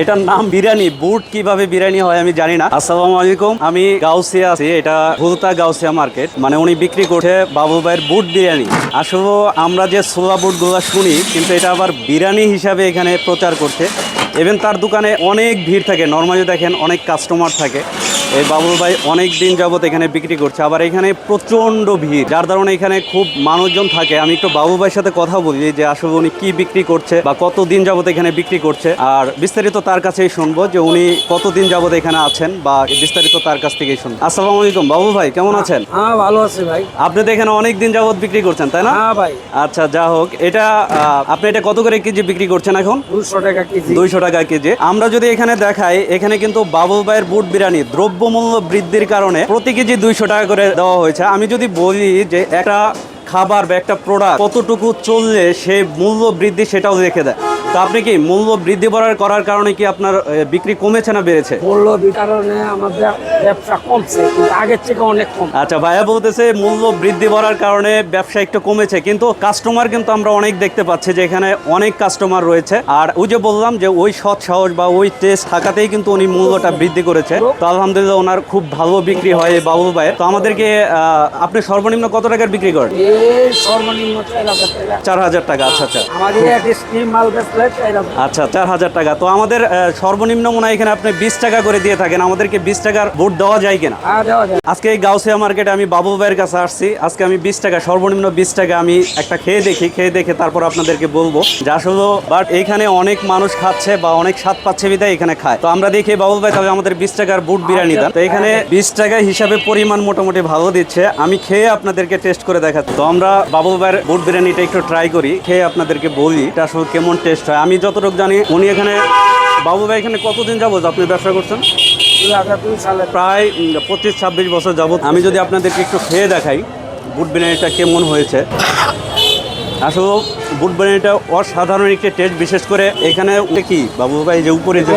এটার নাম বিরিয়ানি, বুট কীভাবে বিরিয়ানি হয় আমি জানি না। আসসালামু আলাইকুম, আমি গাউসিয়া আছি, এটা হুলতা গাউসিয়া মার্কেট। মানে উনি বিক্রি করছে বাবু ভাইয়ের বুট বিরিয়ানি। আসলে আমরা যে সোলা বুটগুলা শুনি, কিন্তু এটা আবার বিরিয়ানি হিসাবে এখানে প্রচার করছে। ইভেন তার দোকানে অনেক ভিড় থাকে। নর্মালি দেখেন অনেক কাস্টমার থাকে। এই বাবুল ভাই অনেক দিন যাবত এখানে বিক্রি করছে। আবার এখানে প্রচণ্ড ভিড়। যার কারণে এখানে খুব মানুষজন থাকে। আমি একটু বাবু ভাইয়ের সাথে কথা বলি যে আসলে উনি কি বিক্রি করছে বা কত দিন যাবত এখানে বিক্রি করছে। আর বিস্তারিত তার কাছেই শুনব যে উনি কতদিন যাবত এখানে আছেন বা বিস্তারিত তার কাছ থেকেই শুনব। আসসালামু আলাইকুম। বাবু ভাই কেমন আছেন? হ্যাঁ ভালো আছে ভাই। আপনি তো এখানে অনেক দিন যাবত বিক্রি করছেন তাই না? হ্যাঁ ভাই। আচ্ছা যা হোক। এটা আপনি এটা কত করে কেজি বিক্রি করছেন এখন? দুশো টাকা কেজি। দুইশো টাকা কেজি। আমরা যদি এখানে দেখাই, এখানে কিন্তু বাবু ভাইয়ের বুট বিরিয়ানি দ্রব্যমূল্য বৃদ্ধির কারণে প্রতি কেজি দুইশো টাকা করে দেওয়া হয়েছে। আমি যদি বলি যে একটা খাবার বা একটা প্রোডাক্ট কতটুকু চললে সে মূল্য বৃদ্ধি সেটাও দেখে দেয়। তো আপনি কি মূল্য বৃদ্ধি বাড়ার করার কারণে কি আপনার বিক্রি কমেছে না বেড়েছে? মূল্য কারণে আমাদের ব্যবসা কমছে কিন্তু আগের থেকে অনেক কম। আচ্ছা ভাইয়া বলতেছে মূল্য বৃদ্ধি বাড়ার কারণে ব্যবসা একটু কমেছে কিন্তু কাস্টমার কিন্তু আমরা অনেক দেখতে পাচ্ছি যে এখানে অনেক কাস্টমার রয়েছে। আর ওই যে বললাম যে ওই সৎ সাহস বা ওই টেস্ট থাকাতেই কিন্তু উনি মূল্যটা বৃদ্ধি করেছে। তো আলহামদুলিল্লাহ ওনার খুব ভালো বিক্রি হয় এই বাবুল ভাইয়ের। তো আমাদেরকে আহ, আপনি সর্বনিম্ন কত টাকার বিক্রি করেন? সর্বনিম্ন চার হাজার টাকা। আচ্ছা আচ্ছা। আমাদের মাল বেচলে আচ্ছা চার হাজার টাকা। তো আমাদের সর্বনিম্ন মনে হয় এখানে আপনি বিশ টাকা করে দিয়ে থাকেন। আমাদেরকে বিশ টাকার ভোট দেওয়া যায় কিনা? হ্যাঁ আজকে এই গাউসিয়া মার্কেটে আমি বাবু ভাইয়ের কাছে আসছি। আজকে আমি বিশ টাকা সর্বনিম্ন বিশ টাকা আমি একটা খেয়ে দেখি খেয়ে দেখে তারপর আপনাদেরকে বলব। যে আসলে বাট এইখানে অনেক মানুষ খাচ্ছে বা অনেক স্বাদ পাচ্ছে বিদায় এখানে খায়। তো আমরা দেখি বাবু ভাই তবে আমাদের বিশ টাকার বুট বিরিয়ানি দেন। তো এখানে বিশ টাকা হিসাবে পরিমাণ মোটামুটি ভালো দিচ্ছে। আমি খেয়ে আপনাদেরকে টেস্ট করে দেখাচ্ছি। তো আমরা বাবুল ভাইয়ের বুট বিরিয়ানিটা একটু ট্রাই করি খেয়ে আপনাদেরকে বলি এটা আসলে কেমন টেস্ট হয় আমি যতটুকু জানি, উনি এখানে, বাবু ভাই, এখানে কতদিন যাবত আপনি ব্যবসা করছেন? প্রায় পঁচিশ, ছাব্বিশ বছর যাব আমি যদি আপনাদেরকে একটু খেয়ে দেখাই বুট বিরিয়ানিটা কেমন হয়েছে। আসলে বুট বিরিয়ানিটা অসাধারণ একটি টেস্ট বিশেষ করে এখানে কি? বাবু ভাই যে উপরে যে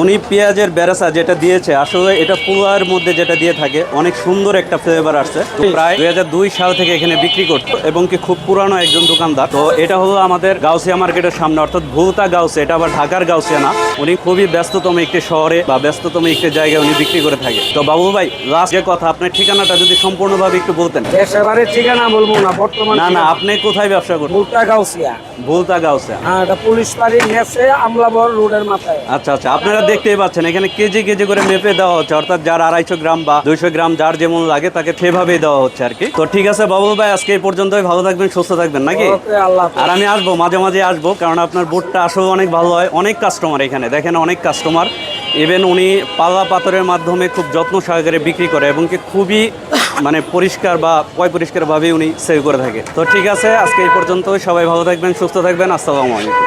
উনি? পেঁয়াজের বেরাসা যেটা দিয়েছে আসলে এটা পোলার মধ্যে যেটা দিয়ে থাকে অনেক সুন্দর একটা ফ্লেভার আসছে। প্রায় দুই সাল থেকে এখানে বিক্রি করতো এবং কি খুব পুরানো একজন দোকানদার। তো এটা হলো আমাদের গাউসিয়া মার্কেটের সামনে অর্থাৎ ভুলতা গাউসিয়া এটা আবার ঢাকার গাউসিয়া না। উনি খুবই ব্যস্ততম একটি শহরে বা ব্যস্ততম একটি জায়গায় উনি বিক্রি করে থাকে। তো বাবু ভাই লাস্ট যে কথা আপনার ঠিকানাটা যদি সম্পূর্ণভাবে একটু বলতেন। ঠিকানা বলব না বর্তমান না না আপনি কোথায় ব্যবসা করবেন ভুলটা গাউসিয়া ভুলতা গাউসিয়া হ্যাঁ এটা পুলিশ বাড়ির নেচে আমলাবর রোডের মাথায়। আচ্ছা আচ্ছা আপনারা দেখতেই পাচ্ছেন এখানে কেজি কেজি করে মেপে দেওয়া হচ্ছে অর্থাৎ যার আড়াইশো গ্রাম বা দুইশো গ্রাম যার যেমন লাগে তাকে সেভাবেই দেওয়া হচ্ছে আর কি। তো ঠিক আছে বাবুল ভাই আজকে এই পর্যন্তই ভালো থাকবেন সুস্থ থাকবেন নাকি। আর আমি আসব মাঝে মাঝে আসব কারণ আপনার বুটটা আসলে অনেক ভালো হয় অনেক কাস্টমার এখানে দেখেন অনেক কাস্টমার ইভেন উনি পাল্লা পাথরের মাধ্যমে খুব যত্ন সহকারে বিক্রি করে এবং কি খুবই মানে পরিষ্কার বা পয় পরিষ্কারভাবেই উনি সেভ করে থাকে। তো ঠিক আছে, আজকে এই পর্যন্ত সবাই ভালো থাকবেন, সুস্থ থাকবেন। আসসালামু আলাইকুম।